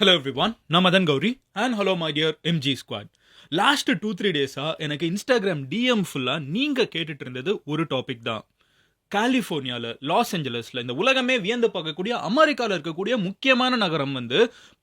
Hello everyone நான் Madan Gowri and hello my dear M G squad last two three டேஸாக எனக்கு Instagram DM ஃபுல்லாக நீங்கள் கேட்டுட்டு இருந்தது ஒரு டாபிக் தான். கலிஃபோர்னியாவில் லாஸ் ஏஞ்சலஸில் இந்த உலகமே வியந்து பார்க்கக்கூடிய அமெரிக்காவில் இருக்கக்கூடிய முக்கியமான நகரம் வந்து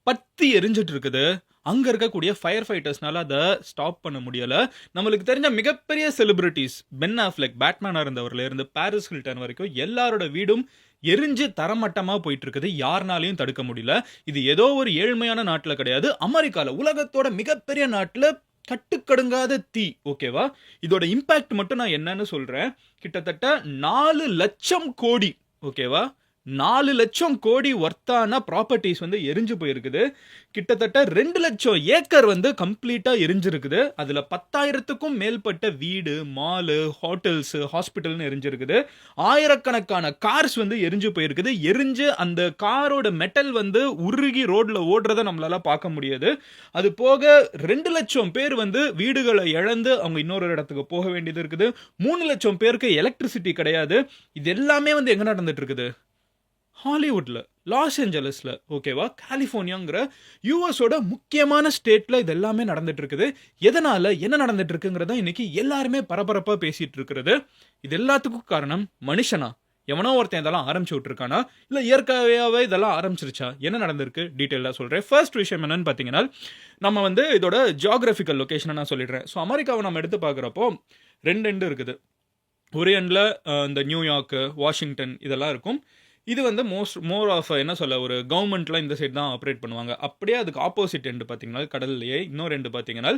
பத்தி எரிஞ்சிட்டு இருக்குது அங்கே இருக்கக்கூடிய ஃபயர் ஃபைட்டர்ஸ்னால அதை ஸ்டாப் பண்ண முடியலை. நம்மளுக்கு தெரிஞ்ச மிகப்பெரிய செலிபிரிட்டிஸ் பென் ஆஃப்லெக் பேட்மேனாக இருந்தவர்லேருந்து பாரிஸ் ஹில்டன் வரைக்கும் எல்லாரோட வீடும் எரிஞ்சு தரமட்டமாக போயிட்டு இருக்குது யாருனாலையும் தடுக்க முடியல. இது ஏதோ ஒரு ஏழ்மையான நாட்டில் கிடையாது. அமெரிக்காவில் உலகத்தோட மிகப்பெரிய நாட்டில் கட்டுக்கடுங்காத தீ. ஓகேவா இதோட இம்பேக்ட் மட்டும் நான் என்னன்னு சொல்றேன். கிட்டத்தட்ட நாலு லட்சம் கோடி. ஓகேவா நாலு லட்சம் கோடி ஒர்த்தான ப்ராப்பர்ட்டிஸ் வந்து எரிஞ்சு போயிருக்குது. கிட்டத்தட்ட ரெண்டு லட்சம் ஏக்கர் வந்து கம்ப்ளீட்டாக எரிஞ்சிருக்குது. அதில் பத்தாயிரத்துக்கும் மேற்பட்ட வீடு மாலு ஹோட்டல்ஸ் ஹாஸ்பிட்டல்னு எரிஞ்சிருக்குது. ஆயிரக்கணக்கான கார்ஸ் வந்து எரிஞ்சு போயிருக்குது. எரிஞ்சு அந்த காரோட மெட்டல் வந்து உருகி ரோட்ல ஓடுறத நம்மளால பார்க்க முடியாது. அது போக ரெண்டு லட்சம் பேர் வந்து வீடுகளை இழந்து அவங்க இன்னொரு இடத்துக்கு போக வேண்டியது இருக்குது. மூணு லட்சம் பேருக்கு எலக்ட்ரிசிட்டி கிடையாது. இது எல்லாமே வந்து எங்கே நடந்துட்டு இருக்குது? ஹாலிவுட்டில் லாஸ் ஏஞ்சலஸில் ஓகேவா கலிஃபோர்னியாங்கிற யூஎஸோட முக்கியமான ஸ்டேட்டில் இது எல்லாமே நடந்துட்டு இருக்குது எதனால் என்ன நடந்துட்டு இருக்குங்கிறத இன்னைக்கு எல்லாருமே பரபரப்பாக பேசிகிட்டு இருக்கிறது இது எல்லாத்துக்கும் காரணம் மனுஷனா? எவனோ ஒருத்தன் இதெல்லாம் ஆரம்பிச்சு விட்டுருக்கானா? இல்லை இயற்கையாகவே இதெல்லாம் ஆரம்பிச்சிருச்சா? என்ன நடந்திருக்கு? டீட்டெயிலாக சொல்கிறேன் ஃபர்ஸ்ட் விஷயம் என்னென்னு பார்த்தீங்கன்னா நம்ம வந்து இதோட ஜியாகிரபிக்கல் லொகேஷனை நான் சொல்லிடுறேன். ஸோ அமெரிக்காவை நம்ம எடுத்து பார்க்குறப்போ ரெண்டு எண்டு இருக்குது. ஒரு எண்டில் இந்த நியூயார்க்கு வாஷிங்டன் இதெல்லாம் இருக்கும். இது வந்து மோஸ்ட் மோர் ஆஃப் என்ன சொல்ல ஒரு கவர்மெண்ட்லாம் இந்த சைடு தான் ஆப்ரேட் பண்ணுவாங்க. அப்படியே அதுக்கு ஆப்போசிட் எண்டு பார்த்தீங்கன்னா கடல்லையே இன்னொரு ரெண்டு பார்த்தீங்கன்னா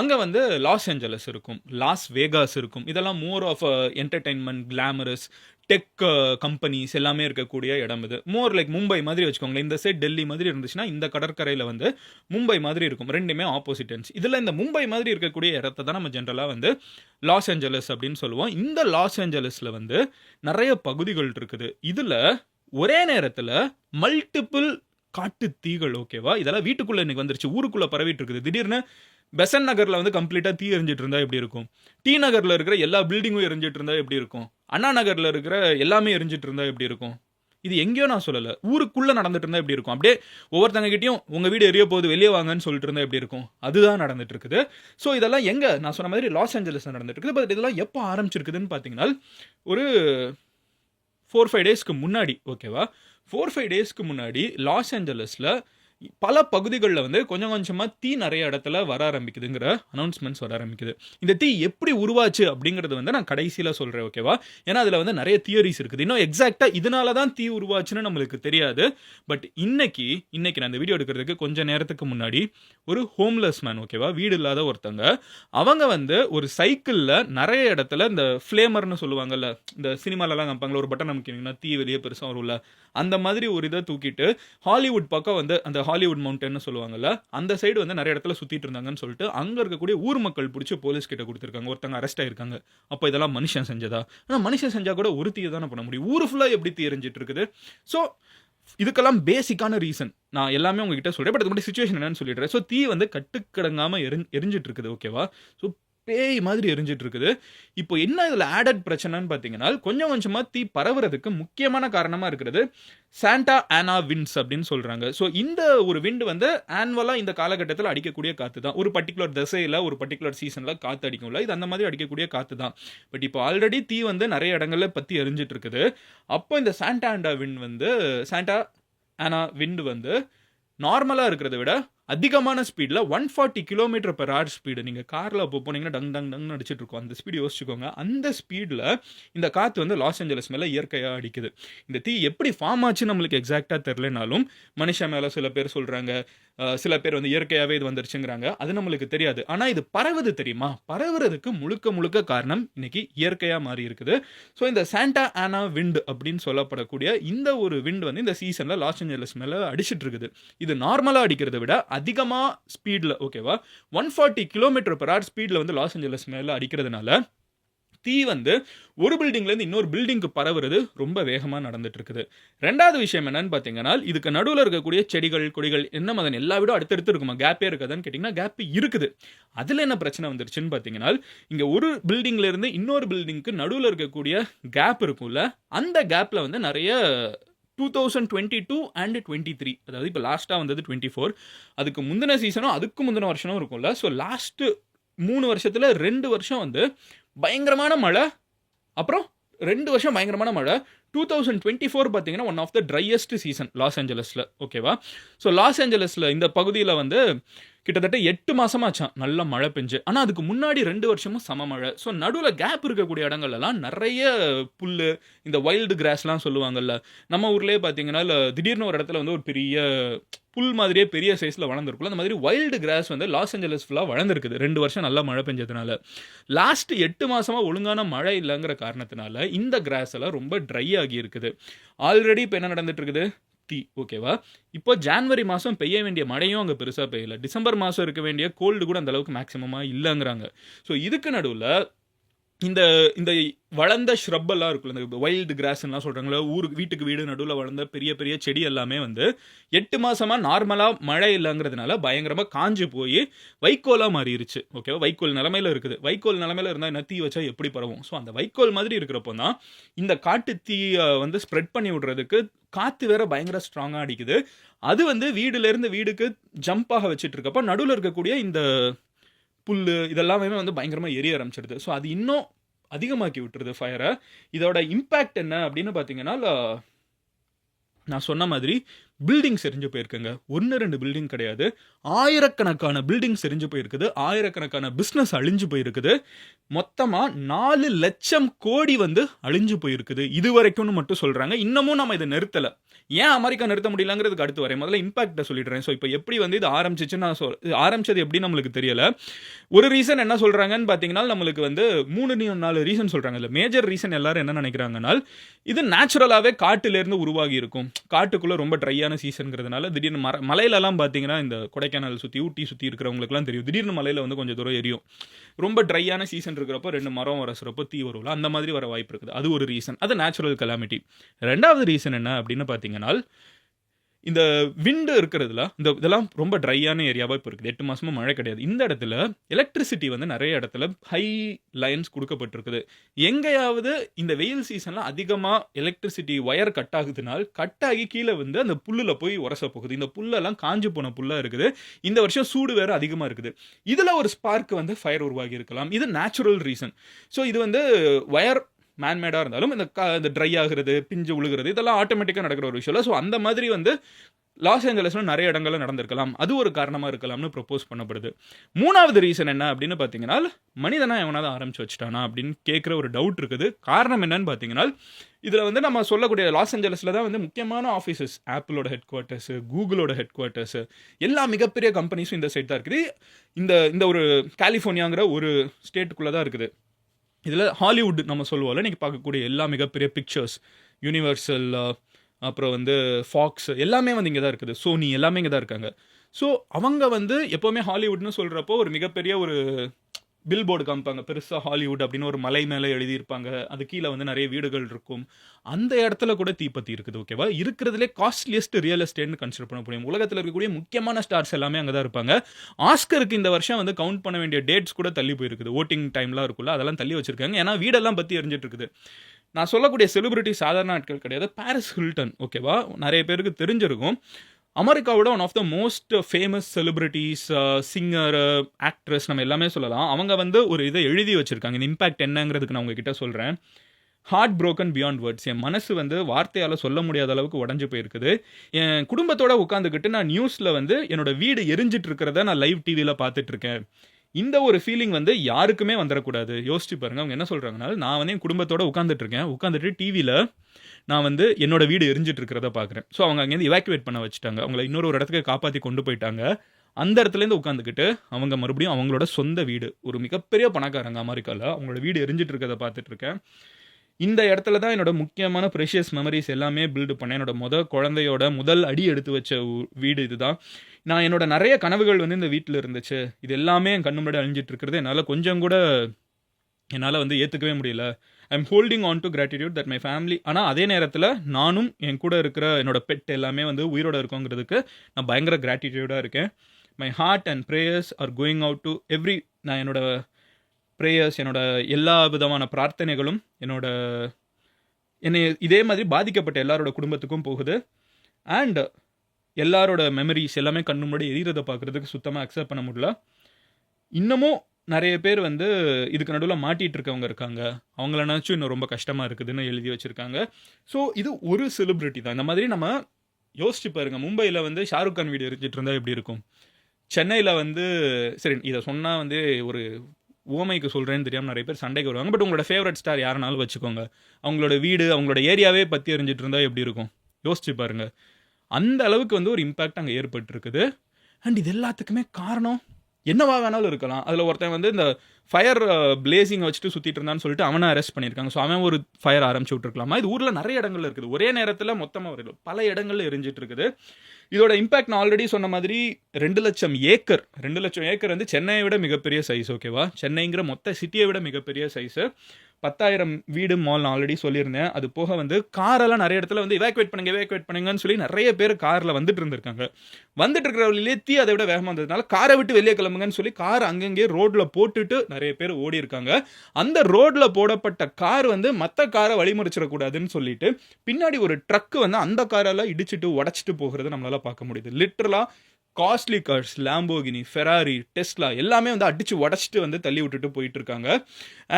அங்கே வந்து லாஸ் ஏஞ்சலஸ் இருக்கும். லாஸ் வேகாஸ் இருக்கும். இதெல்லாம் more of entertainment glamorous tech companies எல்லாமே இருக்கக்கூடிய இடம் இது. மோர் லைக் மும்பை மாதிரி வச்சுக்கோங்களேன். இந்த சைட் டெல்லி மாதிரி இருந்துச்சுன்னா இந்த கடற்கரையில் வந்து மும்பை மாதிரி இருக்கும். ரெண்டுமே ஆப்போசிட் இதில் இந்த மும்பை மாதிரி இருக்கக்கூடிய இடத்த தான் நம்ம ஜென்ரலாக வந்து லாஸ் ஏஞ்சலஸ் அப்படின்னு சொல்லுவோம். இந்த லாஸ் ஏஞ்சலஸில் வந்து நிறைய பகுதிகள் இருக்குது. இதில் ஒரே நேரத்தில் மல்டிபிள் காட்டு தீகள் ஓகேவா இதெல்லாம் வீட்டுக்குள்ள இன்னைக்கு வந்துருச்சு. ஊருக்குள்ள பரவிட்டு இருக்குது திடீர்னு பெசன் நகர்ல வந்து கம்ப்ளீட்டா தீ எரிஞ்சிட்டு இருந்தா எப்படி இருக்கும்? டி நகர்ல இருக்கிற எல்லா பில்டிங்கும் எரிஞ்சிட்டு இருந்தா எப்படி இருக்கும்? அண்ணா நகர்ல இருக்கிற எல்லாமே எரிஞ்சிட்டு இருந்தா எப்படி இருக்கும்? இது எங்கேயோ நான் சொல்லல. ஊருக்குள்ள நடந்துட்டு இருந்தா எப்படி இருக்கும்? அப்படியே ஒவ்வொருத்தங்க கிட்டயும் உங்க வீடு எரிய போகுது வெளியே வாங்கன்னு சொல்லிட்டு இருந்தா எப்படி இருக்கும்? அதுதான் நடந்துட்டு இருக்குது. ஸோ இதெல்லாம் எங்க? நான் சொன்ன மாதிரி லாஸ் ஏஞ்சலஸ் நடந்துட்டு இருக்குது. பட் இதெல்லாம் எப்போ ஆரம்பிச்சிருக்குதுன்னு பார்த்தீங்கன்னா ஒரு ஃபோர் ஃபைவ் டேஸ்க்கு முன்னாடி ஓகேவா ஃபோர் ஃபைவ் டேஸ்க்கு முன்னாடி லாஸ் ஏஞ்சலஸில் பல பகுதிகளில் வந்து கொஞ்சம் கொஞ்சமாக தீ நிறைய இடத்துல வர ஆரம்பிக்குதுங்கிற அனௌன்ஸ்மெண்ட்ஸ் வர ஆரம்பிக்குது. இந்த தீ எப்படி உருவாச்சு அப்படிங்கிறது வந்து நான் கடைசியில் சொல்கிறேன் ஓகேவா ஏன்னா அதில் வந்து நிறைய தியரிஸ் இருக்குது. இன்னும் எக்ஸாக்டாக இதனால தான் தீ உருவாச்சுன்னு நம்மளுக்கு தெரியாது. பட் இன்னைக்கு இன்னைக்கு நான் இந்த வீடியோ எடுக்கிறதுக்கு கொஞ்சம் நேரத்துக்கு முன்னாடி ஒரு ஹோம்லெஸ் மேன் ஓகேவா வீடு இல்லாத ஒருத்தங்க. அவங்க வந்து ஒரு சைக்கிளில் நிறைய இடத்துல இந்த ஃப்ளேமர்னு சொல்லுவாங்கல்ல இந்த சினிமாலலாம் காமிப்பாங்களா ஒரு பட்டன் நமக்கு தீ வெளியே பெருசாக வரும்ல. அந்த மாதிரி ஒரு இதை தூக்கிட்டு ஹாலிவுட் பக்கம் வந்து அந்த ஹாலிவுட் மவுண்டன்னு சொல்லுவாங்கல்ல அந்த சைடு வந்து நிறைய இடத்துல சுத்திட்டு இருந்தாங்கன்னு சொல்லிட்டு அங்கே இருக்கக்கூடிய ஊர் மக்கள் பிடிச்சி போலீஸ் கிட்ட கொடுத்துருக்காங்க. ஒருத்தங்க அரெஸ்ட் ஆயிருக்காங்க. அப்போ இதெல்லாம் மனுஷன் செஞ்சதா? ஆனால் மனுஷன் செஞ்சால் கூட ஒரு தீயை தானே பண்ண முடியும். ஊர் ஃபுல்லாக எப்படி தீரிஞ்சிட்டு இருக்குது? ஸோ இதுக்கெல்லாம் பேசிக்கான ரீசன் நான் எல்லாமே உங்ககிட்ட சொல்கிறேன் பட் அது மட்டும் சுச்சுவேஷன் என்னன்னு சொல்லிடுறேன். ஸோ தீ வந்து கட்டுக்கடங்காமல் எரி எரிஞ்சிட்டு இருக்குது ஓகேவா ஸோ பேய் மாதிரி எரிஞ்சிட்டு இருக்குது இப்போ என்ன இதில் ஆடட் பிரச்சனைன்னு பார்த்தீங்கன்னா கொஞ்சம் கொஞ்சமாக தீ பரவுறதுக்கு முக்கியமான காரணமாக இருக்கிறது சாண்டா ஆனா விண்ட்ஸ் அப்படின்னு சொல்கிறாங்க ஸோ இந்த ஒரு விண்டு வந்து ஆனுவலாக இந்த காலகட்டத்தில் அடிக்கக்கூடிய காற்று தான். ஒரு பர்டிகுலர் திசையில் ஒரு பர்டிகுலர் சீசனில் காற்று அடிக்கும்ல இது அந்த மாதிரி அடிக்கக்கூடிய காற்று தான். பட் இப்போ ஆல்ரெடி தீ வந்து நிறைய இடங்களில் பற்றி எரிஞ்சிட்டு இருக்குது அப்போ இந்த சாண்டா ஆண்டா விண்ட் வந்து சாண்டா ஆனா விண்டு வந்து நார்மலாக இருக்கிறத விட அதிகமான ஸ்பீடில் one forty kilometer per hour speed நீங்கள் காரில் அப்போ போனீங்கன்னா டங் டங் டங்னு அடிச்சிட்டு இருக்கோம் அந்த ஸ்பீடு யோசிச்சுக்கோங்க. அந்த ஸ்பீடில் இந்த காற்று வந்து லாஸ் ஏஞ்சலஸ் மேலே இயற்கையாக அடிக்குது. இந்த தீ எப்படி ஃபார்ம் ஆச்சு நம்மளுக்கு எக்ஸாக்டாக தெரிலனாலும் மனுஷன் மேலே சில பேர் சொல்கிறாங்க சில பேர் வந்து இயற்கையாகவே இது வந்துருச்சுங்கிறாங்க. அது நம்மளுக்கு தெரியாது. ஆனால் இது பரவுது தெரியுமா? பரவுறதுக்கு முழுக்க முழுக்க காரணம் இன்னைக்கு இயற்கையாக மாறி இருக்குது. ஸோ இந்த சாண்டா ஆனா விண்ட் அப்படின்னு சொல்லப்படக்கூடிய இந்த ஒரு விண்ட் வந்து இந்த சீசனில் லாஸ் ஏஞ்சலஸ் மேலே அடிச்சிட்டு இருக்குது இது நார்மலாக அடிக்கிறத விட அதிகமாக ஸ்பீடில் ஓகேவா one forty kilometer per hour ஸ்பீடில் வந்து லாஸ் ஏஞ்சலஸ் மேலே அடிக்கிறதுனால தீ வந்து ஒரு பில்டிங்லேருந்து இன்னொரு பில்டிங்க்கு பரவுறது ரொம்ப வேகமாக நடந்துட்டு இருக்குது ரெண்டாவது விஷயம் என்னன்னு பார்த்தீங்கன்னா இதுக்கு நடுவில் இருக்கக்கூடிய செடிகள் கொடிகள் என்ன மதன் எல்லா விடும் அடுத்தடுத்து இருக்குமா? கேப்பே இருக்காதான்னு கேட்டிங்கன்னா கேப் இருக்குது. அதில் என்ன பிரச்சனை வந்துருச்சுன்னு பார்த்தீங்கன்னா இங்கே ஒரு பில்டிங்லேருந்து இன்னொரு பில்டிங்க்கு நடுவில் இருக்கக்கூடிய கேப் இருக்கும்ல அந்த கேப்பில் வந்து நிறைய two thousand twenty two and twenty three அதாவது இப்போ லாஸ்ட்டாக வந்தது டுவெண்ட்டி ஃபோர் அதுக்கு முந்தின சீசனும் அதுக்கு முந்தின வருஷமும் இருக்கும்ல. ஸோ லாஸ்ட்டு மூணு வருஷத்தில் ரெண்டு வருஷம் வந்து பயங்கரமான மழை. அப்புறம் ரெண்டு வருஷம் பயங்கரமான மழை. டூ தௌசண்ட் டுவெண்ட்டி ஃபோர் பார்த்தீங்கன்னா one of the driest season Los ஏஞ்சலஸில் ஓகேவா ஸோ லாஸ் ஏஞ்சலஸில் இந்த பகுதியில் வந்து கிட்டத்தட்ட எட்டு மாசமாச்சான் நல்ல மழை பெஞ்சு. ஆனால் அதுக்கு முன்னாடி ரெண்டு வருஷமும் சம மழை. ஸோ நடுவில் கேப் இருக்கக்கூடிய இடங்கள்லாம் நிறைய புல் இந்த வைல்டு கிராஸ்லாம் சொல்லுவாங்கல்ல. நம்ம ஊர்லேயே பார்த்தீங்கன்னா இல்லை திடீர்னு ஒரு இடத்துல வந்து ஒரு பெரிய புல் மாதிரியே பெரிய சைஸில் வளர்ந்துருக்குல்ல அந்த மாதிரி வைல்டு கிராஸ் வந்து லாஸ் ஏஞ்சலஸ் ஃபுல்லாக வளர்ந்துருக்குது. ரெண்டு வருஷம் நல்லா மழை பெஞ்சதுனால. லாஸ்ட் எட்டு மாதமாக ஒழுங்கான மழை இல்லைங்கிற காரணத்தினால இந்த கிராஸ் எல்லாம் ரொம்ப ட்ரை ஆகி இருக்குது. ஆல்ரெடி இப்போ என்ன நடந்துட்டு இருக்குது? தீ ஓகேவா இப்போ ஜான்வரி மாதம் பெய்ய வேண்டிய மழையும் அங்கே பெருசாக பெய்யல. டிசம்பர் மாதம் இருக்க வேண்டிய கோல்டு கூட அந்த அளவுக்கு மேக்ஸிமமாக இல்லைங்கிறாங்க. ஸோ இதுக்கு நடுவில் இந்த இந்த வளர்ந்த ஷ்ரப்பெல்லாம் இருக்குல்ல இந்த வைல்டு கிராஸ்லாம் சொல்கிறாங்களே ஊருக்கு வீட்டுக்கு வீடு நடுவில் வளர்ந்த பெரிய பெரிய செடி எல்லாமே வந்து எட்டு மாதமாக நார்மலாக மழை இல்லைங்கிறதுனால பயங்கரமாக காஞ்சு போய் வைக்கோலாக மாறிடுச்சு ஓகேவா வைக்கோல் நிலமையில இருக்குது. வைக்கோல் நிலமையில இருந்தால் என்ன? தீ வச்சா எப்படி பரவும்? ஸோ அந்த வைக்கோல் மாதிரி இருக்கிறப்போ தான் இந்த காட்டு தீயை வந்து ஸ்ப்ரெட் பண்ணி விடுறதுக்கு காற்று வேற பயங்கர ஸ்ட்ராங்காக அடிக்குது. அது வந்து வீடுலேருந்து வீடுக்கு ஜம்ப் ஆக வச்சுட்டு இருக்கப்போ நடுவில் இருக்கக்கூடிய இந்த புல் இதெல்லாமே வந்து பயங்கரமாக எரிய ஆரம்பிச்சிடுது ஸோ அது இன்னும் அதிகமாக்கி விட்டுருது ஃபயரை இதோட இம்பேக்ட் என்ன அப்படின்னு பார்த்தீங்கன்னா நான் சொன்ன மாதிரி பில்டிங் செரிஞ்சு போயிருக்குங்க. ஒன்று ரெண்டு பில்டிங் கிடையாது. ஆயிரக்கணக்கான பில்டிங் செரிஞ்சு போயிருக்குது. ஆயிரக்கணக்கான பிஸ்னஸ் அழிஞ்சு போயிருக்குது. மொத்தமாக நாலு லட்சம் கோடி வந்து அழிஞ்சு போயிருக்குது. இது வரைக்கும்னு மட்டும் சொல்கிறாங்க இன்னமும் நம்ம இதை நிறுத்தலை. ஏன் அமெரிக்கா நிறுத்த முடியலங்கிறதுக்கு அடுத்து வரேன். முதல்ல இம்பாக்டை சொல்லிடுறேன். ஸோ இப்போ எப்படி வந்து இது ஆரம்பிச்சிச்சுன்னு நான் சொல் ஆரம்பிச்சது எப்படி நம்மளுக்கு தெரியல. ஒரு ரீசன் என்ன சொல்கிறாங்கன்னு பார்த்தீங்கன்னா நம்மளுக்கு வந்து மூணு நாலு ரீசன் சொல்கிறாங்க இல்லை மேஜர் ரீசன் எல்லாரும் என்ன நினைக்கிறாங்கன்னா இது நேச்சுரலாகவே காட்டுலேருந்து உருவாகி இருக்கும். காட்டுக்குள்ளே ரொம்ப ட்ரையான சீசனுங்கிறதுனால திடீர்னு மர மலையிலலாம் பார்த்தீங்கன்னா இந்த கொடைக்கானல் சுற்றி ஊட்டி சுற்றி இருக்கிறவங்களுக்குலாம் தெரியும். திடீர்னு மலையில் வந்து கொஞ்சம் தூரம் எரியும். ரொம்ப ட்ரையான சீசன் இருக்கிறப்போ ரெண்டு மரம் வரசுறப்போ தீ வரும்ல அந்த மாதிரி வர வாய்ப்பு இருக்குது. அது ஒரு ரீசன் அது நேச்சுரல் கலாமிட்டி ரெண்டாவது ரீசன் என்ன அப்படின்னு பார்த்தீங்கன்னா இந்த விண்டு இருக்கிறதுல இந்த இதெல்லாம் ரொம்ப ட்ரையான ஏரியாவாக இப்போ இருக்குது. எட்டு மாதமும் மழை கிடையாது. இந்த இடத்துல எலக்ட்ரிசிட்டி வந்து நிறைய இடத்துல ஹை லைன்ஸ் கொடுக்கப்பட்டிருக்குது. எங்கேயாவது இந்த வெயில் சீசனில் அதிகமாக எலக்ட்ரிசிட்டி ஒயர் கட் ஆகுதுனால் கட் ஆகி கீழே வந்து அந்த புல்லில் போய் உரச போகுது. இந்த புல்லெல்லாம் காஞ்சு போன புல்லாக இருக்குது. இந்த வருஷம் சூடு வேறு அதிகமாக இருக்குது. இதில் ஒரு ஸ்பார்க் வந்து ஃபயர் உருவாகி இருக்கலாம். இது நேச்சுரல் ரீசன் ஸோ இது வந்து ஒயர் மேன்மேடாக இருந்தாலும் இந்த க இந்த ட்ரை ஆகுறது பிஞ்சு உழுகிறது இதெல்லாம் ஆட்டோமேட்டிக்காக நடக்கிற ஒரு விஷயம் ஸோ அந்த மாதிரி வந்து லாஸ் ஏஞ்சலஸ்ல நிறைய இடங்கள்ல நடந்திருக்கலாம். அது ஒரு காரணமாக இருக்கலாம்னு ப்ரொப்போஸ் பண்ணப்படுது. மூணாவது ரீசன் என்ன அப்படின்னு பார்த்தீங்கன்னா மனிதனா எவனாவது ஆரம்பிச்சு வச்சுட்டானா அப்படின்னு கேட்குற ஒரு டவுட் இருக்குது. காரணம் என்னன்னு பார்த்தீங்கன்னா இதில் வந்து நம்ம சொல்லக்கூடிய லாஸ் ஏஞ்சலஸில் தான் வந்து முக்கியமான ஆஃபீஸஸ் ஆப்பிளோட ஹெட் குவார்ட்டர்ஸு கூகுளோட ஹெட் குவார்ட்டர்ஸு எல்லா மிகப்பெரிய கம்பெனிஸும் இந்த சைட் தான் இருக்குது. இந்த இந்த ஒரு கலிஃபோர்னியாங்கிற ஒரு ஸ்டேட்டுக்குள்ளே தான் இருக்குது. இதில் ஹாலிவுட் நம்ம சொல்லுவோம்ல நீங்கள் பார்க்கக்கூடிய எல்லா மிகப்பெரிய பிக்சர்ஸ் யூனிவர்சல் அப்புறம் வந்து ஃபாக்ஸ் எல்லாமே வந்து இங்கே தான் இருக்குது. சோனி எல்லாமே இங்கே தான் இருக்காங்க. ஸோ அவங்க வந்து எப்போவுமே ஹாலிவுட்னு சொல்கிறப்போ ஒரு மிகப்பெரிய ஒரு பில் போர்டு காமிப்பாங்க. பெருசாக ஹாலிவுட் அப்படின்னு ஒரு மலை மேலே எழுதியிருப்பாங்க. அது கீழே வந்து நிறைய வீடுகள் இருக்கும். அந்த இடத்துல கூட தீப்பத்தி இருக்குது ஓகேவா இருக்கிறதுலே காஸ்ட்லியஸ்ட் ரியல் எஸ்டேட்னு கன்சிடர் பண்ண முடியும். உலகத்தில் இருக்கக்கூடிய முக்கியமான ஸ்டார்ஸ் எல்லாமே அங்கே தான் இருப்பாங்க. ஆஸ்கருக்கு இந்த வருஷம் வந்து கவுண்ட் பண்ண வேண்டிய டேட்ஸ் கூட தள்ளி போயிருக்குது. ஓட்டிங் டைம்லாம் இருக்குல்ல அதெல்லாம் தள்ளி வச்சிருக்காங்க. ஏன்னா வீடெல்லாம் பற்றி எரிஞ்சிட்டு இருக்குது. நான் சொல்லக்கூடிய செலிபிரிட்டி சாதாரண ஆட்கள் கிடையாது. பாரிஸ் ஹில்டன் ஓகேவா நிறைய பேருக்கு தெரிஞ்சிருக்கும். அமெரிக்காவோட one of the most famous celebrities singer actress நம்ம எல்லாமே சொல்லலாம். அவங்க வந்து ஒரு இதை எழுதி வச்சுருக்காங்க. இந்த இம்பாக்ட் என்னங்கிறதுக்கு நான் உங்ககிட்ட சொல்கிறேன் ஹார்ட் ப்ரோக்கன் பியாண்ட் வேர்ட்ஸ் என் மனசு வந்து வார்த்தையால் சொல்ல முடியாத அளவுக்கு உடஞ்சு போயிருக்குது. என் குடும்பத்தோட உட்காந்துக்கிட்டு நான் நியூஸில் வந்து என்னோட வீடு எரிஞ்சிட்டு இருக்கிறத நான் லைவ் டிவியில் பார்த்துட்ருக்கேன். இந்த ஒரு ஃபீலிங் வந்து யாருக்குமே வந்துடக்கூடாது யோசிச்சு பாருங்க. அவங்க என்ன சொல்கிறாங்கனால நான் வந்து என் குடும்பத்தோட உட்காந்துட்ருக்கேன் உட்காந்துட்டு டிவியில் நான் வந்து என்னோட வீடு எரிஞ்சிட்டு இருக்கிறத பார்க்குறேன் ஸோ அவங்க அங்கேருந்து இவாக்குவேட் பண்ண வச்சுட்டாங்க. அவங்கள இன்னொரு ஒரு இடத்துக்கு காப்பாற்றி கொண்டு போயிட்டாங்க. அந்த இடத்துலேருந்து உட்காந்துக்கிட்டு அவங்க மறுபடியும் அவங்களோட சொந்த வீடு ஒரு மிகப்பெரிய பணக்காரங்க அமெரிக்காவில் அவங்களோட வீடு எரிஞ்சிட்டு இருக்கிறத பார்த்துட்டு இருக்கேன். இந்த இடத்துல தான் என்னோட முக்கியமான ப்ரெஷியஸ் மெமரிஸ் எல்லாமே பில்டு பண்ணேன். என்னோட முத குழந்தையோட முதல் அடி எடுத்து வச்ச வீடு இதுதான். நான் என்னோட நிறைய கனவுகள் வந்து இந்த வீட்டில் இருந்துச்சு. இது எல்லாமே என் கண்ணு முன்னாடி அழிஞ்சிட்டு இருக்கிறது. என்னால் கொஞ்சம் கூட என்னால் வந்து ஏற்றுக்கவே முடியல. I'm holding on to gratitude that my family ஆனால் அதே நேரத்தில் நானும் என் கூட இருக்கிற என்னோட பெட் எல்லாமே வந்து உயிரோட இருக்கோங்கிறதுக்கு நான் பயங்கர கிராட்டிடியூடாக இருக்கேன். My heart and prayers are going out to every நான் என்னோட ப்ரேயர்ஸ் என்னோட எல்லா விதமான பிரார்த்தனைகளும் என்னோட என்னை இதே மாதிரி பாதிக்கப்பட்ட எல்லாரோட குடும்பத்துக்கும் போகுது. அண்ட் எல்லாரோட மெமரிஸ் எல்லாமே கண்ணு முன்னாடி எரியிறதை பார்க்குறதுக்கு சுத்தமாக அக்செப்ட் பண்ண முடியல. இன்னமும் நிறைய பேர் வந்து இதுக்கு நடுவில் மாட்டிகிட்டு இருக்கவங்க இருக்காங்க. அவங்கள நினச்சும் இன்னும் ரொம்ப கஷ்டமாக இருக்குதுன்னு எழுதி வச்சுருக்காங்க. ஸோ இது ஒரு செலிப்ரிட்டி தான். இந்த மாதிரி நம்ம யோசிச்சு பாருங்க. மும்பையில் வந்து ஷாருக் கான் வீடியோ எரிஞ்சிட்டு இருந்தால் எப்படி இருக்கும்? சென்னையில் வந்து சரி இதை சொன்னால் வந்து ஒரு ஓமைக்கு சொல்கிறேன்னு தெரியாமல் நிறைய பேர் சண்டைக்கு வருவாங்க. பட் உங்களோட ஃபேவரட் ஸ்டார் யாருனாலும் வச்சுக்கோங்க. அவங்களோட வீடு அவங்களோட ஏரியாவே பற்றி எரிஞ்சிட்டு இருந்தால் எப்படி இருக்கும்? யோசிச்சு பாருங்க. அந்த அளவுக்கு வந்து ஒரு இம்பேக்ட் அங்கே ஏற்பட்டிருக்குது. அண்ட் இது எல்லாத்துக்குமே காரணம் என்னவா வேணாலும் இருக்கலாம். அதில் ஒருத்தன் வந்து இந்த ஃபயர் பிளேசிங் uh, வச்சுட்டு சுற்றிட்டு இருந்தான்னு சொல்லிட்டு அவனை அரெஸ்ட் பண்ணியிருக்காங்க. ஸோ அவன் ஒரு ஃபயர் ஆரம்பிச்சு விட்டுருக்கலாமா? இது ஊரில் நிறைய இடங்கள்ல இருக்குது. ஒரே நேரத்தில் மொத்தமாக வருது பல இடங்கள்ல எரிஞ்சிட்டு இருக்குது. இதோட இம்பாக்ட் நான் ஆல்ரெடி சொன்ன மாதிரி ரெண்டு லட்சம் ஏக்கர். ரெண்டு லட்சம் ஏக்கர் வந்து சென்னையை விட மிகப்பெரிய சைஸ் ஓகேவா சென்னைங்கிற மொத்த சிட்டியை விட மிகப்பெரிய சைஸு பத்தாயிரம் வீடு மால் நான் ஆல்ரெடி சொல்லியிருந்தேன். அது போக வந்து காரெல்லாம் நிறைய இடத்துல வந்து இவாக்குவேட் பண்ணுங்க இவாக்குவேட் பண்ணுங்கன்னு சொல்லி நிறைய பேர் காரில் வந்துட்டு இருந்திருக்காங்க. வந்துட்டு இருக்கிற வழியிலே தீ அதை விட வேகமாக இருந்ததுனால காரை விட்டு வெளியே கிளம்புங்கன்னு சொல்லி கார் அங்கங்கே ரோட்டில் போட்டுட்டு நிறைய பேர் ஓடி இருக்காங்க அந்த ரோட்டில் போடப்பட்ட கார் வந்து மற்ற காரை வழிமறிச்சிடக்கூடாதுன்னு சொல்லிட்டு பின்னாடி ஒரு ட்ரக்கு வந்து அந்த காரெல்லாம் இடிச்சிட்டு உடச்சிட்டு போகிறது நம்மளால பார்க்க முடியுது. லிட்டரலாக costly cars Lamborghini Ferrari Tesla எல்லாமே வந்து அடிச்சு உடச்சிட்டு வந்து தள்ளி விட்டுட்டு போயிட்டு இருக்காங்க.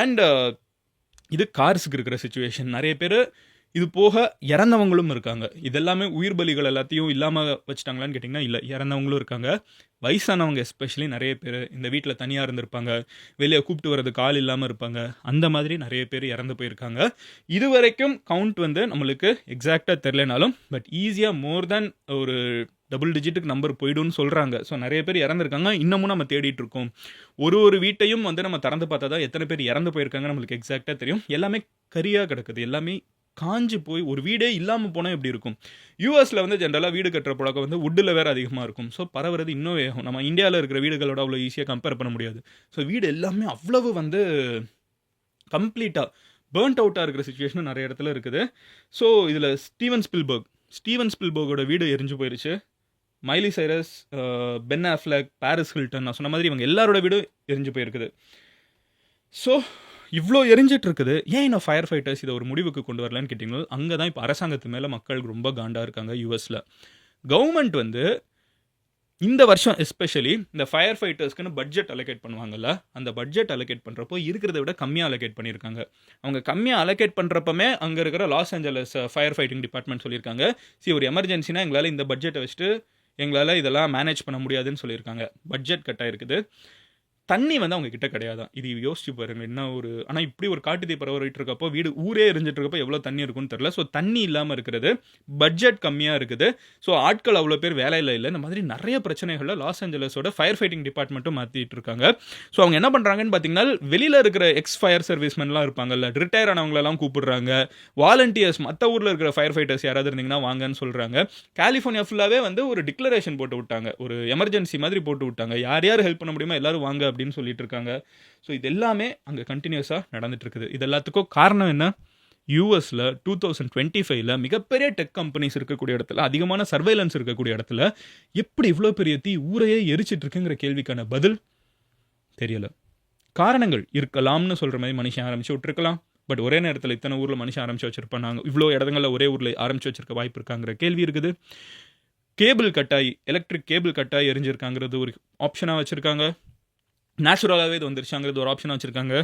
அண்ட் uh, இது கார்ஸுக்கு இருக்கிற சுச்சுவேஷன் நிறைய பேர் இது போக இறந்தவங்களும் இருக்காங்க. இதெல்லாமே உயிர் பலிகள் எல்லாத்தையும் இல்லாமல் வச்சுட்டாங்களான்னு கேட்டிங்கன்னா இல்லை இறந்தவங்களும் இருக்காங்க. வயசானவங்க எஸ்பெஷலி நிறைய பேர் இந்த வீட்டில் தனியாக இருந்திருப்பாங்க. வெளியே கூப்பிட்டு வர்றதுக்கு ஆள் இல்லாமல் இருப்பாங்க. அந்த மாதிரி நிறைய பேர் இறந்து போயிருக்காங்க. இது வரைக்கும் கவுண்ட் வந்து நம்மளுக்கு எக்ஸாக்டாக தெரிலனாலும் பட் ஈஸியாக மோர் தேன் ஒரு டபுள் டிஜிட்டுக்கு நம்பர் போய்டும்னு சொல்கிறாங்க ஸோ நிறைய பேர் இறந்துருக்காங்க. இன்னமும் நம்ம தேடிட்டு இருக்கோம். ஒரு ஒரு வீட்டையும் வந்து நம்ம திறந்து பார்த்தா தான் எத்தனை பேர் இறந்து போயிருக்காங்க நம்மளுக்கு எக்ஸாக்டாக தெரியும். எல்லாமே கரியாக கிடக்குது. எல்லாமே காஞ்சி போய் ஒரு வீடே இல்லாமல் போனால் எப்படி இருக்கும்? யூஎஸில் வந்து ஜென்ரலாக வீடு கட்டுற பழக்கம் வந்து வுட்டில் வேறு அதிகமாக இருக்கும். ஸோ பரவுறது இன்னும் வேகம். நம்ம இந்தியாவில் இருக்கிற வீடுகளோட அவ்வளோ ஈஸியாக கம்பேர் பண்ண முடியாது. ஸோ வீடு எல்லாமே அவ்வளவு வந்து கம்ப்ளீட்டாக பேர்ன்ட் அவுட்டாக இருக்கிற சுச்சுவேஷனும் நிறைய இடத்துல இருக்குது. ஸோ இதில் ஸ்டீவன் ஸ்பில்பர்க் ஸ்டீவன் ஸ்பில்பர்கோட வீடு எரிஞ்சு போயிருச்சு. Miley Cyrus Ben Affleck Paris Hilton நான் சொன்ன மாதிரி இவங்க எல்லாரோட வீடும் எரிஞ்சு போயிருக்குது. ஸோ இவ்வளோ எரிஞ்சிட்டு இருக்குது ஏன் இன்னும் ஃபயர் ஃபைட்டர்ஸ் இதை ஒரு முடிவுக்கு கொண்டு வரலன்னு கேட்டிங்கன்னா அங்கே தான் இப்போ அரசாங்கத்து மேலே மக்கள் ரொம்ப காண்டாக இருக்காங்க யூஎஸில் கவர்மெண்ட் வந்து இந்த வருஷம் எஸ்பெஷலி இந்த ஃபயர் ஃபைட்டர்ஸ்க்குன்னு பட்ஜெட் அலோகேட் பண்ணுவாங்கல்ல அந்த பட்ஜெட் அலோகேட் பண்ணுறப்போ இருக்கிறத விட கம்மியாக அலோகேட் பண்ணியிருக்காங்க. அவங்க கம்மியாக அலோகேட் பண்ணுறப்பமே அங்கே இருக்கிற Los Angeles fire fighting department சொல்லியிருக்காங்க. சி ஒரு எமர்ஜென்சினா எங்களால் இந்த பட்ஜெட்டை வச்சுட்டு எங்களால் இதெல்லாம் மேனேஜ் பண்ண முடியாதுன்னு சொல்லியிருக்காங்க. பட்ஜெட் கட்டாக இருக்குது தண்ணி வந்து அவங்க கிட்ட கிடையாதான். இது யோசிச்சு பாருங்க என்ன ஒரு ஆனால் இப்படி ஒரு காட்டுத்தீ பரவிட்டு இருக்கப்போ வீடு ஊரே எரிஞ்சிட்டு இருக்கப்போ எவ்வளோ தண்ணி இருக்கும்னு தெரியல. ஸோ தண்ணி இல்லாமல் இருக்கிறது பட்ஜெட் கம்மியாக இருக்குது. ஸோ ஆட்கள் அவ்வளோ பேர் வேலையில் இல்லை இந்த மாதிரி நிறைய பிரச்சனைகளில் லாஸ் ஏஞ்சலஸோட ஃபயர் ஃபைட்டிங் டிபார்ட்மெண்ட்டும் மாற்றிட்டு இருக்காங்க. ஸோ அவங்க என்ன பண்ணுறாங்கன்னு பார்த்தீங்கன்னா வெளியில் இருக்கிற எக்ஸ் ஃபயர் சர்வீஸ்மென்லாம் இருப்பாங்கல்ல ரிட்டையர் ஆனவங்களெல்லாம் கூப்பிடுறாங்க. வாலண்டியர்ஸ் மற்ற ஊரில் இருக்கிற ஃபயர் ஃபைட்டர்ஸ் யாராவது இருந்தீங்கன்னா வாங்கன்னு சொல்கிறாங்க கலிஃபோர்னியா ஃபுல்லாகவே வந்து ஒரு டிக்ளரேஷன் போட்டு விட்டாங்க. ஒரு எமர்ஜென்சி மாதிரி போட்டு விட்டாங்க. யார் யார் ஹெல்ப் பண்ண முடியுமோ எல்லாரும் வாங்க அப்படின்னு சொல்லிட்டு இருக்காங்க ஸோ இது எல்லாமே அங்கே கண்டினியூஸாக நடந்துட்டு இருக்குது இது எல்லாத்துக்கும் காரணம் என்ன? யூஎஸில் டூ தௌசண்ட் டுவெண்ட்டி ஃபைவ்ல மிகப்பெரிய டெக் கம்பெனிஸ் இருக்கக்கூடிய இடத்துல அதிகமான சர்வைலன்ஸ் இருக்கக்கூடிய இடத்துல எப்படி இவ்வளோ பெரிய தீ ஊரையே எரிச்சிட்டு இருக்குங்கிற கேள்விக்கான பதில்? தெரியல. காரணங்கள் இருக்கலாம்னு சொல்கிற மாதிரி மனுஷன் ஆரம்பிச்சு விட்டுருக்கலாம். பட் ஒரே நேரத்தில் இத்தனை ஊரில் மனுஷன் ஆரம்பிச்சு வச்சிருப்பாங்க நாங்கள் இவ்வளோ இடங்களில் ஒரே ஊரில் ஆரம்பிச்சு வச்சிருக்க வாய்ப்பு இருக்காங்கிற கேள்வி இருக்குது. கேபிள் கட்டாயி எலக்ட்ரிக் கேபிள் கட்டாயி எரிஞ்சிருக்காங்கிறது ஒரு ஆப்ஷனாக வச்சுருக்காங்க. நேச்சுரலாகவே இது வந்துருச்சாங்கிறது ஒரு ஆப்ஷனாக வச்சுருக்காங்க.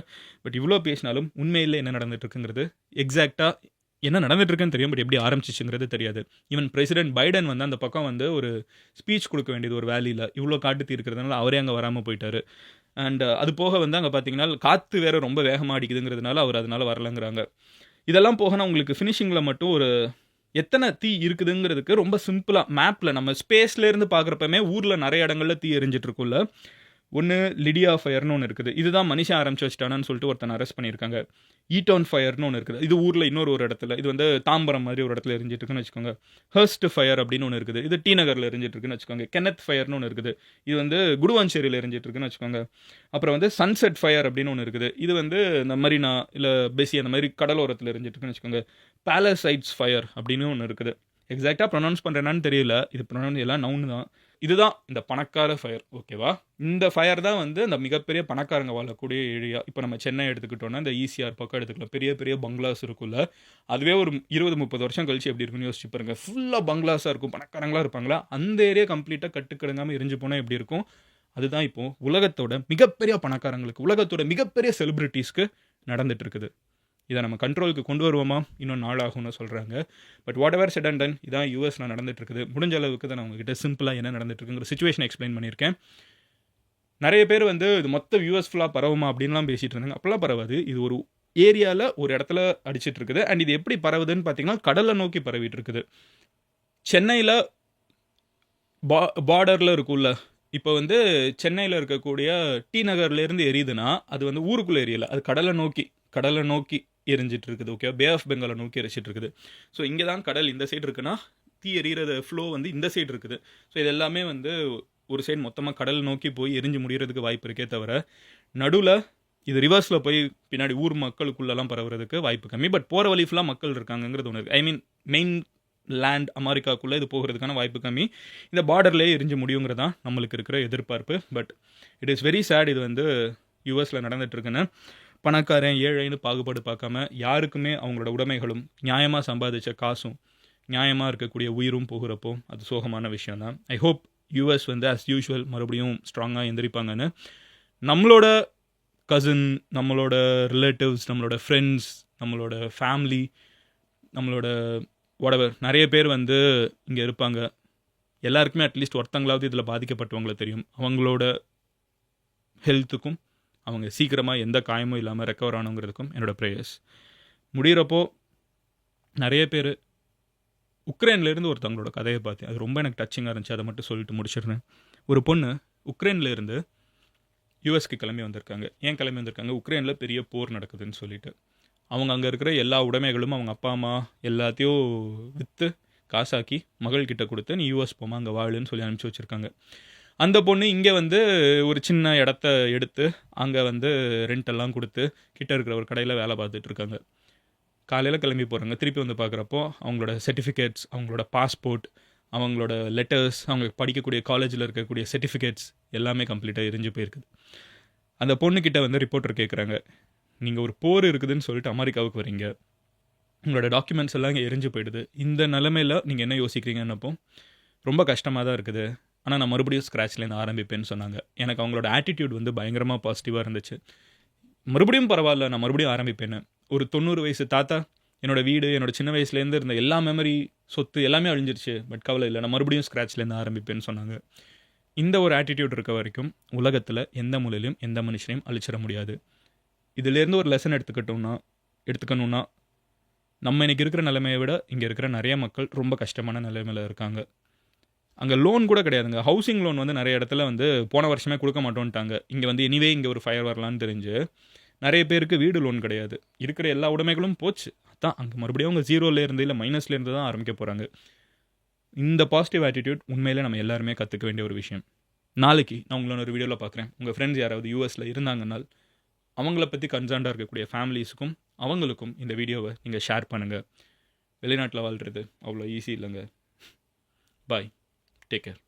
பட் இவ்வளோ பேசினாலும் உண்மையில் என்ன நடந்துட்டுருக்குங்கிறது எக்ஸாக்டாக என்ன நடந்துட்டுருக்குன்னு தெரியும். பட் எப்படி ஆரம்பிச்சிச்சுங்கிறது தெரியாது. ஈவன் பிரசிடென்ட் பைடன் வந்து அந்த பக்கம் வந்து ஒரு ஸ்பீச் கொடுக்க வேண்டியது ஒரு வேலியில் இவ்வளோ காட்டு இருக்கிறதுனால அவரே அங்கே வராமல் போயிட்டாரு. அண்ட் அது போக வந்து அங்கே பார்த்தீங்கன்னா காற்று வேறு ரொம்ப வேகமாக அடிக்குதுங்கிறதுனால அவர் அதனால வரலங்கிறாங்க. இதெல்லாம் போக நான் உங்களுக்கு ஃபினிஷிங்கில் மட்டும் ஒரு எத்தனை தீ இருக்குதுங்கிறதுக்கு ரொம்ப சிம்பிளாக மேப்பில் நம்ம ஸ்பேஸ்லேருந்து பார்க்குறப்பமே ஊரில் நிறைய இடங்களில் தீ எரிஞ்சிட்டு ஒன்று லிடியா ஃபயர்னு ஒன்று இருக்குது. இதுதான் மனுஷன் ஆரம்பிச்சு வச்சிட்டானான்னு சொல்லிட்டு ஒருத்தன் அரெஸ்ட் பண்ணியிருக்காங்க. ஈட்டான் ஃபயர்னு ஒன்று இருக்குது. இது ஊரில் இன்னொரு ஒரு இடத்துல. இது வந்து தாம்பரம் மாதிரி ஒரு இடத்துல எரிஞ்சிட்டு இருக்குன்னு வச்சுக்கோங்க. ஹர்ஸ்ட் ஃபயர் அப்படின்னு ஒன்று இருக்குது. இது டி நகரில் எரிஞ்சிட்டு இருக்குன்னு வச்சுக்கோங்க. கெனத் ஃபயர்னு ஒன்று இருக்குது. இது வந்து குடுவாஞ்சேரியில் எரிஞ்சிட்டு இருக்குன்னு வச்சுக்கோங்க. அப்புறம் வந்து சன்செட் ஃபயர் அப்படின்னு ஒன்று இருக்குது. இது வந்து இந்த மரினா இல்லை பெசி அந்த மாதிரி கடலோரத்தில் எரிஞ்சிட்டு இருக்குன்னு வச்சுக்கோங்க. பேலசைட்ஸ் ஃபயர் அப்படின்னு ஒன்று இருக்குது. எக்ஸாக்டாக ப்ரொனவுன்ஸ் பண்ணுறேன்னான்னு தெரியல. இது ப்ரொனவுன்ஸ் எல்லாம் நவுன் தான். இதுதான் இந்த பணக்கார ஃபயர் ஓகேவா இந்த ஃபயர் தான் வந்து அந்த மிகப்பெரிய பணக்காரங்க வாழக்கூடிய ஏரியா இப்போ நம்ம சென்னை எடுத்துக்கிட்டோன்னா இந்த ஈசிஆர் பக்கம் எடுத்துக்கலாம். பெரிய பெரிய பங்களாஸ் இருக்குல்ல அதுவே ஒரு இருபது முப்பது வருஷம் கழிச்சு எப்படி இருக்குன்னு யோசிச்சு பாருங்க. ஃபுல்லாக பங்களாஸாக இருக்கும். பணக்காரங்களாக இருப்பாங்களா? அந்த ஏரியா கம்ப்ளீட்டாக கட்டுக்கிடங்காமல் எரிஞ்சு போனால் எப்படி இருக்கும்? அதுதான் இப்போது உலகத்தோட மிகப்பெரிய பணக்காரங்களுக்கு உலகத்தோட மிகப்பெரிய செலிப்ரிட்டிஸ்க்கு நடந்துட்டு இருக்குது. இதை நம்ம கண்ட்ரோலுக்கு கொண்டு வருவோமா? இன்னும் நாள் ஆகும்னு சொல்கிறாங்க but whatever said and done இதான் யூஎஸ்ல நடந்துட்டுருக்குது. முடிஞ்ச அளவுக்கு தான் நான் உங்ககிட்ட சிம்பிளாக என்ன நடந்துட்டுருக்குங்கிற சுச்சுவேஷன் எக்ஸ்பிளைன் பண்ணியிருக்கேன். நிறைய பேர் வந்து இது மொத்த யூஎஸ் ஃபுல்லாக பரவுமா அப்படின்லாம் பேசிட்டு இருந்தாங்க. அப்பெல்லாம் பரவாது. இது ஒரு ஏரியாவில் ஒரு இடத்துல அடிச்சிட்டு இருக்குது அண்ட் இது எப்படி பரவுதுன்னு பார்த்தீங்கன்னா கடலை நோக்கி பரவிட்டு இருக்குது சென்னையில் பா பார்டரில் இருக்கும்ல. இப்போ வந்து சென்னையில் இருக்கக்கூடிய டி நகர்லேருந்து எரியுதுன்னா அது வந்து ஊருக்குள்ளே எரியலை. அது கடலை நோக்கி கடலை நோக்கி எரிஞ்சிட்டு இருக்குது ஓகே பே ஆஃப் பெங்காலை நோக்கி எரிச்சிட்டு இருக்குது ஸோ இங்கே தான் கடல் இந்த சைடு இருக்குன்னா தீ எரியிறது ஃப்ளோ வந்து இந்த சைடு இருக்குது. ஸோ இது எல்லாமே வந்து ஒரு சைடு மொத்தமாக கடல் நோக்கி போய் எரிஞ்சு முடிகிறதுக்கு வாய்ப்பு இருக்கே தவிர நடுவில் இது ரிவர்ஸில் போய் பின்னாடி ஊர் மக்களுக்குள்ளெல்லாம் பரவுறதுக்கு வாய்ப்பு கம்மி. பட் போகிற வழி ஃபுல்லாக மக்கள் இருக்காங்கங்கிறது ஒன்று ஐ மீன் மெயின் லேண்ட் அமெரிக்காக்குள்ளே இது போகிறதுக்கான வாய்ப்பு கம்மி. இந்த பார்டர்லேயே எரிஞ்சு முடியுங்கிறது தான் நம்மளுக்கு இருக்கிற எதிர்பார்ப்பு. But it is very sad இது வந்து யூஎஸில் நடந்துகிட்ருக்குன்னு பணக்காரன் ஏழைன்னு பாகுபாடு பார்க்காம யாருக்குமே அவங்களோட உடைமைகளும் நியாயமாக சம்பாதிச்ச காசும் நியாயமாக இருக்கக்கூடிய உயிரும் போகிறப்போ அது சோகமான விஷயம் தான் ஐ ஹோப் யூஎஸ் வந்து அஸ் யூஷுவல் மறுபடியும் ஸ்ட்ராங்காக எந்திரிப்பாங்கன்னு. நம்மளோட கசின் நம்மளோட ரிலேட்டிவ்ஸ் நம்மளோட ஃப்ரெண்ட்ஸ் நம்மளோட ஃபேமிலி நம்மளோட whatever நிறைய பேர் வந்து இங்கே இருப்பாங்க. எல்லாருக்குமே அட்லீஸ்ட் ஒருத்தங்களாவது இதில் பாதிக்கப்பட்டவங்கள தெரியும். அவங்களோட ஹெல்த்துக்கும் அவங்க சீக்கிரமாக எந்த காயமும் இல்லாமல் ரெக்கவர் ஆகணுங்கிறதுக்கும் என்னோட ப்ரேயர்ஸ் முடிகிறப்போ நிறைய பேர் உக்ரைன்லேருந்து ஒருத்தவங்களோட கதையை பார்த்தேன். அது ரொம்ப எனக்கு டச்சிங்காக இருந்துச்சு. அதை மட்டும் சொல்லிட்டு முடிச்சிடுறேன். ஒரு பொண்ணு உக்ரைன்லேருந்து யூஎஸ்க்கு கிளம்பி வந்திருக்காங்க. ஏன் கிளம்பி வந்திருக்காங்க? உக்ரைனில் பெரிய போர் நடக்குதுன்னு சொல்லிட்டு. அவங்க அங்கே இருக்கிற எல்லா உடைமைகளும் அவங்க அப்பா அம்மா எல்லாத்தையும் விற்று காசாக்கி மகள்கிட்ட கொடுத்து நீ யூஎஸ் போமா அங்கே வாழுன்னு சொல்லி அனுப்பிச்சி வச்சுருக்காங்க. அந்த பொண்ணு இங்கே வந்து ஒரு சின்ன இடத்த எடுத்து அங்கே வந்து ரெண்ட் எல்லாம் கொடுத்து கிட்ட இருக்கிற ஒரு கடையில் வேலை பார்த்துட்டு இருக்காங்க. காலையில் கிளம்பி போகிறாங்க திருப்பி வந்து பார்க்குறப்போ அவங்களோட சர்டிஃபிகேட்ஸ் அவங்களோட பாஸ்போர்ட் அவங்களோட லெட்டர்ஸ் அவங்க படிக்கக்கூடிய காலேஜில் இருக்கக்கூடிய சர்டிஃபிகேட்ஸ் எல்லாமே கம்ப்ளீட்டாக எரிஞ்சு போயிருக்குது அந்த பொண்ணுக்கிட்ட வந்து ரிப்போர்ட்டர் கேட்குறாங்க நீங்கள் ஒரு போர் இருக்குதுன்னு சொல்லிட்டு அமெரிக்காவுக்கு வரீங்க உங்களோட டாக்குமெண்ட்ஸ் எல்லாம் இங்கே எரிஞ்சு போயிடுது. இந்த நிலமையில நீங்கள் என்ன யோசிக்கிறீங்கன்னப்போ ரொம்ப கஷ்டமாக தான் இருக்குது. ஆனால் நான் மறுபடியும் ஸ்க்ராட்ச்லேருந்து ஆரம்பிப்பேன்னு சொன்னாங்க. எனக்கு அவங்களோட ஆட்டிடியூட் வந்து பயங்கரமாக பாசிட்டிவாக இருந்துச்சு. மறுபடியும் பரவாயில்ல நான் மறுபடியும் ஆரம்பிப்பேன்னு. ஒரு தொண்ணூறு வயசு தாத்தா என்னோட வீடு என்னோட சின்ன வயசுலேருந்து இருந்த எல்லா மெமரி சொத்து எல்லாமே அழிஞ்சிருச்சு. பட் கவலை இல்லை நான் மறுபடியும் ஸ்க்ராட்ச்லேருந்து ஆரம்பிப்பேன்னு சொன்னாங்க. இந்த ஒரு ஆட்டிடியூட் இருக்க வரைக்கும் உலகத்தில் எந்த மூலையிலையும் எந்த மனுஷனையும் அழிச்சிட முடியாது. இதுலேருந்து ஒரு லெசன் எடுத்துக்கிட்டோம்னா எடுத்துக்கணும்னா நம்ம இன்றைக்கி இருக்கிற நிலைமையை விட இங்கே இருக்கிற நிறைய மக்கள் ரொம்ப கஷ்டமான நிலைமையில் இருக்காங்க. அங்கே லோன் கூட கிடையாதுங்க. ஹவுசிங் லோன் வந்து நிறைய இடத்துல வந்து போன வருஷமே கொடுக்க மாட்டோன்ட்டாங்க. இங்கே வந்து எனிவே இங்கே ஒரு ஃபயர் வரலான்னு தெரிஞ்சு நிறைய பேருக்கு வீடு லோன் கிடையாது. இருக்கிற எல்லா உடைமைகளும் போச்சு. அதான் அங்கே மறுபடியும் அவங்க ஜீரோலேருந்து இல்லை மைனஸ்லேருந்து தான் ஆரம்பிக்க போகிறாங்க இந்த பாசிட்டிவ் ஆட்டிடியூட் உண்மையிலே நம்ம எல்லாருமே கற்றுக்க வேண்டிய ஒரு விஷயம். நாளைக்கு நான் உங்களோட ஒரு வீடியோவில் பார்க்குறேன். உங்கள் ஃப்ரெண்ட்ஸ் யாராவது யூஎஸில் இருந்தாங்கன்னால் அவங்கள பற்றி கன்சர்ன்டாக இருக்கக்கூடிய ஃபேமிலிஸுக்கும் அவங்களுக்கும் இந்த வீடியோவை நீங்கள் ஷேர் பண்ணுங்கள் வெளிநாட்டில் வாழ்கிறது அவ்வளோ ஈஸி இல்லைங்க. Bye take care